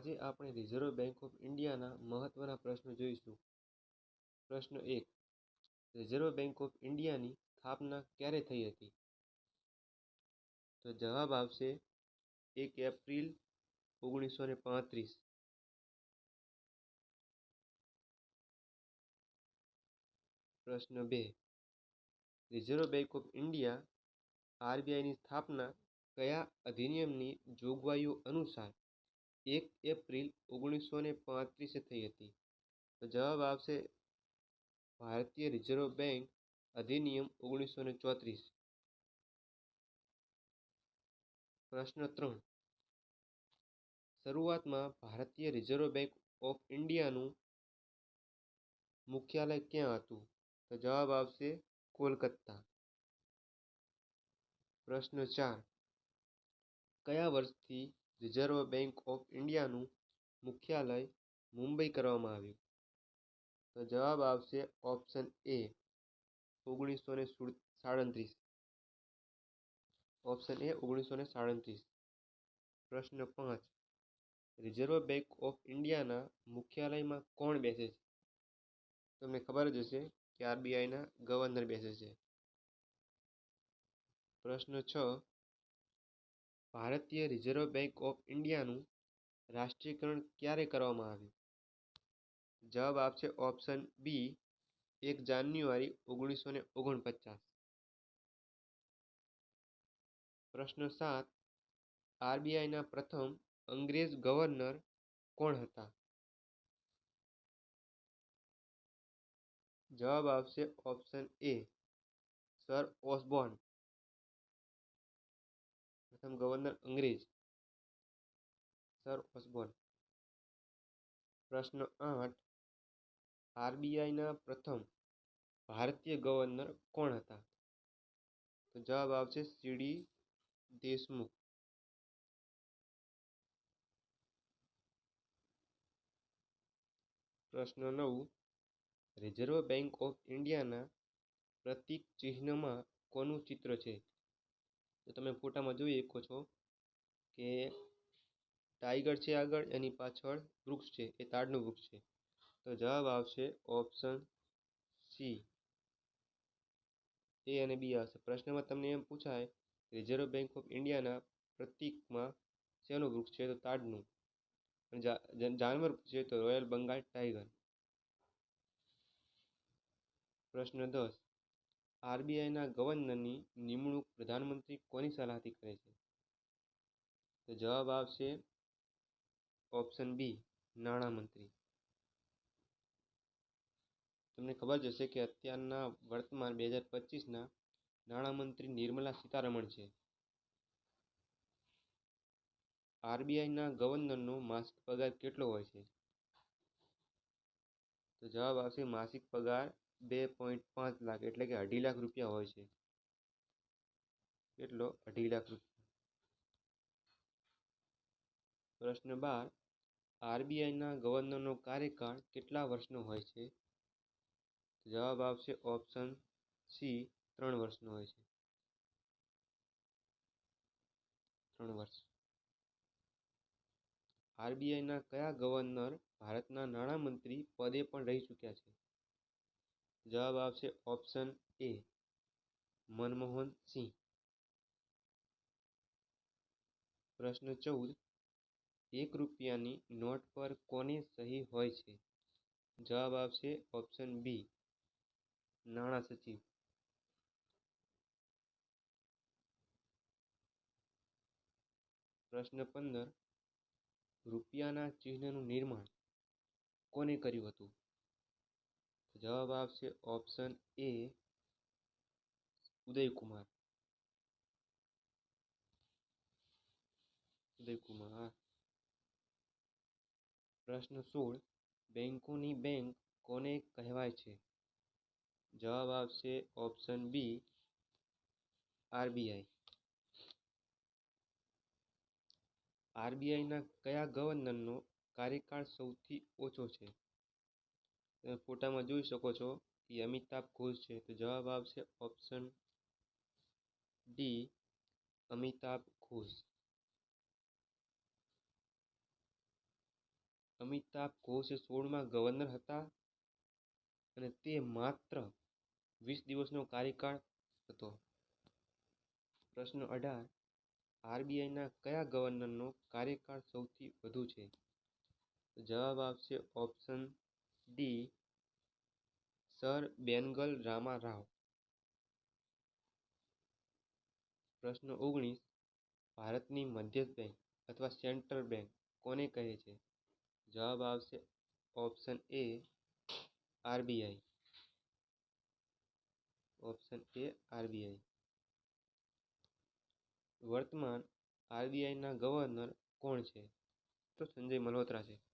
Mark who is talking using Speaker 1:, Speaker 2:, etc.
Speaker 1: આજે આપણે reserve bank of ઇન્ડિયાના મહત્વના પ્રશ્નો જોઈશું. પ્રશ્ન એક રિઝર્વ બેંક ઓફ ઇન્ડિયાની સ્થાપના ક્યારે થઈ હતી? તો જવાબ આવશે એક એપ્રિલ ઓગણીસો ને પાંત્રીસ. પ્રશ્ન બે રિઝર્વ બેંક ઓફ ઇન્ડિયા આરબીઆઈની સ્થાપના કયા અધિનિયમની જોગવાઈઓ અનુસાર એક એપ્રિલ ઓગણીસો ને પાંત્રીસે થઈ હતી. તો જવાબ આવશે ભારતીય રિઝર્વ બેંક અધિનિયમ ઓગણીસો ને ચોત્રીસ. પ્રશ્ન ત્રણ. શરૂઆતમાં ભારતીય રિઝર્વ બેંક ઓફ ઇન્ડિયાનું મુખ્યાલય ક્યાં હતું? તો જવાબ આવશે કોલકાતા. પ્રશ્ન ચાર. કયા વર્ષથી રિઝર્વ બેંક ઓફ ઇન્ડિયાનું મુખ્યાલય મુંબઈ કરવામાં આવ્યું. તો જવાબ આવશે ઓપ્શન એ ઓગણીસો ને સાડત્રીસ. ઓપ્શન એ ઓગણીસો ને સાડત્રીસ. પ્રશ્ન પાંચ રિઝર્વ બેંક ઓફ ઇન્ડિયાના મુખ્યાલયમાં કોણ બેસે છે? તમને ખબર જ હશે કે આરબીઆઈના ગવર્નર બેસે છે. પ્રશ્ન છ ભારતીય રિઝર્વ બેંક ઓફ ઇન્ડિયાનું રાષ્ટ્રીયકરણ ક્યારે કરવામાં આવ્યું? જવાબ આપશે ઓપ્શન બી, એક જાન્યુઆરી ઓગણીસો ને ઓગણપચાસ. પ્રશ્ન સાત, આરબીઆઈના પ્રથમ અંગ્રેજ ગવર્નર કોણ હતા? જવાબ આવશે ઓપ્શન એ, સર ઓસબોર્ન. પ્રથમ ગવર્નર અંગ્રેજ સર ઓસબોર્ન પ્રશ્ન આઠ આરબીઆઈના પ્રથમ. ભારતીય ગવર્નર કોણ હતા? તો જવાબ આવશે સીડી દેશમુખ. પ્રશ્ન નવ. રિઝર્વ બેંક ઓફ ઇન્ડિયાના પ્રતીક ચિહ્નમાં કોનું ચિત્ર છે? તો તમે ફોટામાં જોઈ શકો છો કે ટાઈગર છે આગળ, એની પાછળ વૃક્ષ છે, એ તાડનું વૃક્ષ છે. તો જવાબ આવશે ઓપ્શન સી. એ અને બી આવશે. પ્રશ્નમાં તમને એમ પૂછાય રિઝર્વ બેંક ઓફ ઇન્ડિયાના પ્રતીકમાં શેનું વૃક્ષ છે? તો તાડનું. જાનવર છે તો રોયલ બંગાળ ટાઈગર. પ્રશ્ન દસ. આરબીઆઈના ગવર્નરની નિમણૂક પ્રધાનમંત્રી કોની સલાહથી કરે છે? તો જવાબ આવશે ઓપ્શન બી નાણામંત્રી તમને ખબર જ હશે કે અત્યારના વર્તમાન બે હજાર પચીસના નાણામંત્રી નિર્મલા સીતારમણ છે. આરબીઆઈના ગવર્નરનો માસિક પગાર કેટલો હોય છે? તો જવાબ આવશે માસિક પગાર બે પોઈન્ટ પાંચ લાખ એટલે કે અઢી લાખ રૂપિયા હોય છે. કેટલો? અઢી લાખ રૂપિયા. પ્રશ્ન બાર, આરબીઆઈના ગવર્નરનો કાર્યકાળ કેટલા વર્ષનો હોય છે? જવાબ આવશે ઓપ્શન સી, ત્રણ વર્ષનો હોય છે. ત્રણ વર્ષ. આરબીઆઈના કયા ગવર્નર ભારતના નાણામંત્રી પદે પણ રહી ચૂક્યા છે? જવાબ આવશે ઓપ્શન એ મનમોહન સિંહ. પ્રશ્ન ચૌદ, એક રૂપિયાની નોટ પર કોની સહી હોય છે? જવાબ આવશે ઓપ્શન બી નાણાં સચિવ. પ્રશ્ન પંદર, રૂપિયાના ચિહ્નનું નિર્માણ કોને કર્યું હતું? જવાબ આવશે ઓપ્શન એ ઉદયકુમાર ઉદયકુમાર પ્રશ્ન સોળ બેંકોની બેંક કોને કહેવાય છે જવાબ આવશે ઓપ્શન બી આરબીઆઈ આરબીઆઈના કયા ગવર્નરનો કાર્યકાળ સૌથી ઓછો છે? ફોટામાં જોઈ શકો છો એ અમિતાભ ઘોષ છે. તો જવાબ આવશે ઓપ્શન ડી અમિતાભ ઘોષ અમિતાભ ઘોષ સોળમાં ગવર્નર હતા અને તે માત્ર વીસ દિવસનો કાર્યકાળ હતો. પ્રશ્ન અઢાર આરબીઆઈના કયા ગવર્નરનો કાર્યકાળ સૌથી વધુ છે? જવાબ આવશે option D. Sir Benegal Rama Rau પ્રશ્ન ઓગણીસ. ભારતની મધ્યસ્થ બેંક અથવા સેન્ટ્રલ બેંક કોને કહે છે? જવાબ આવશે option A RBI. Option A RBI. વર્તમાન આરબીઆઈના ગવર્નર કોણ છે? તો સંજય મલ્હોત્રા છે.